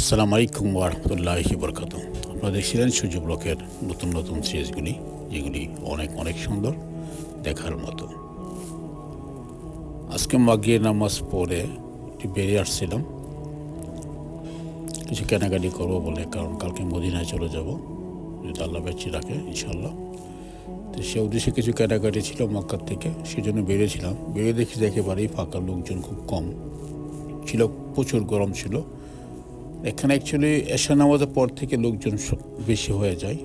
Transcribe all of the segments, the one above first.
আসসালামু আলাইকুম ওরহমতুল্লাহি বরকাত আপনারা দেখছিলেন সূর্য ব্লকের নতুন নতুন সিরিজগুলি, যেগুলি অনেক অনেক সুন্দর দেখার মতো। আজকে মাগিয়ে নামাজ পড়ে একটু বেরিয়ে আসছিলাম। কিছু কেনাকাটি করব বলে, কারণ কালকে মদিনায় চলে যাব। যদি আল্লাহ বেঁচে রাখে ইনশাল্লাহ তো সে উদ্দেশ্যে কিছু কেনাকাটি ছিল মক্কার থেকে সেই জন্য বেরিয়েছিলাম। বেরিয়ে দেখি একেবারেই ফাঁকা লোকজন খুব কম। ছিল, প্রচুর গরম ছিল। এখানে অ্যাকচুয়ালি এশা নামাজের পর থেকে লোকজন বেশি হয়ে যায়।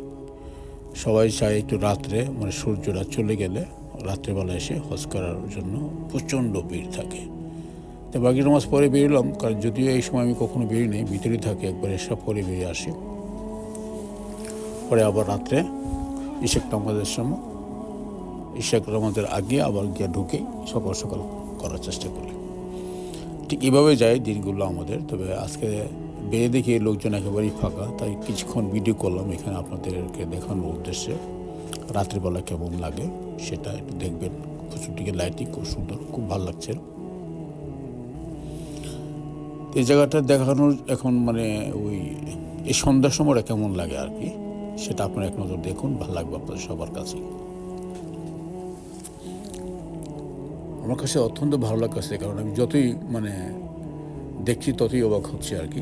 সবাই চায় একটু রাত্রে মানে সূর্যটা চলে গেলে রাত্রেবেলা এসে হজ করার জন্য প্রচণ্ড ভিড় থাকে। তো বাকি নামাজ পরে বেরোলাম, কারণ যদিও এই সময় আমি কখনো বেরিয়ে নেই ভিতরে থাকি, একবার এসব পরে বেরিয়ে আসি। পরে আবার রাত্রে ইশেক নামাজের সময়, ইশেক নামাজের আগে আবার গিয়ে ঢুকে সকাল সকাল করার চেষ্টা করি। ঠিক এভাবে যায় দিনগুলো আমাদের, তবে আজকে বেয়ে দেখে লোকজন একেবারেই ফাঁকা, তাই কিছুক্ষণ ভিডিও করলাম। এখানে আপনাদেরকে দেখানোর উদ্দেশ্যে রাত্রিবেলা কেমন লাগে সেটা একটু দেখবেন। প্রচুরটিকে লাইটিং খুব সুন্দর, খুব ভালো লাগছে। এই জায়গাটা দেখানোর এখন মানে ওই এই সন্ধ্যার সময়টা কেমন লাগে আর কি, সেটা আপনারা এক নজর দেখুন, ভালো লাগবে আপনাদের সবার কাছেই আমার কাছে অত্যন্ত ভালো লাগছে কারণ আমি যতই মানে দেখছি ততই অবাক হচ্ছে আর কি।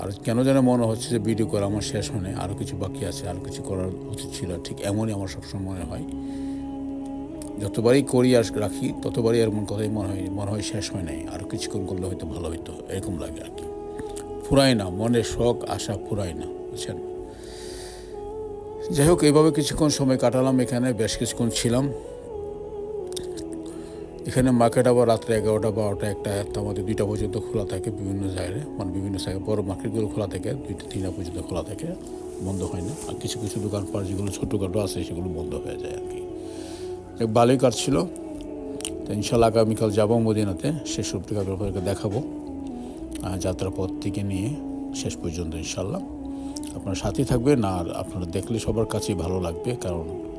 আর কেন যেন মনে হচ্ছে যে ভিডিও করা আমার শেষ হয় নাই আরও কিছু বাকি আছে আরও কিছু করার উচিত ছিল, ঠিক এমনই আমার সবসময় মনে হয়। যতবারই করি আর রাখি, ততবারই এমন কথাই মনে হয় মনে হয় শেষ হয় নাই আরও কিছুক্ষণ করলে হয়তো ভালো হতো এরকম লাগে আর কি। ফুরায় না, মনের শখ, আশা ফুরায় না, বুঝছেন? যাই হোক, এইভাবে কিছুক্ষণ সময় কাটালাম এখানে, বেশ কিছুক্ষণ ছিলাম। এখানে মার্কেট আবার রাত্রে এগারোটা বারোটা একটা একটা আমাদের দুইটা পর্যন্ত খোলা থাকে বিভিন্ন জায়গায়। মানে বিভিন্ন জায়গায় বড় মার্কেটগুলো খোলা থাকে দুইটা তিনটা পর্যন্ত খোলা থাকে বন্ধ হয় না। আর কিছু কিছু দোকানপাট যেগুলো ছোটোখাটো আছে সেগুলো বন্ধ হয়ে যায় আর কি। ভালোই কাটছিল তো ইনশাল্লাহ আগামীকাল যাব মদিনাতে। শেষ অব্দি আপনাদেরকে দেখাবো। আহ, যাত্রা পথ থেকে নিয়ে শেষ পর্যন্ত ইনশাল্লাহ। আপনার সাথেই থাকবেন আর আপনারা দেখলে সবার কাছেই ভালো লাগবে। কারণ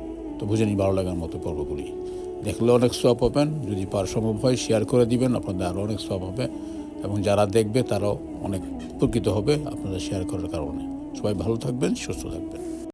তো বুঝে নিন ভালো লাগার মতো পর্বগুলি। দেখলে অনেক সব পাবেন, যদি পার সম্ভব হয় শেয়ার করে দিবেন, আপনাদের আরও অনেক সব হবে এবং যারা দেখবে তারাও অনেক উপকৃত হবে আপনাদের শেয়ার করার কারণে। সবাই ভালো থাকবেন, সুস্থ থাকবেন।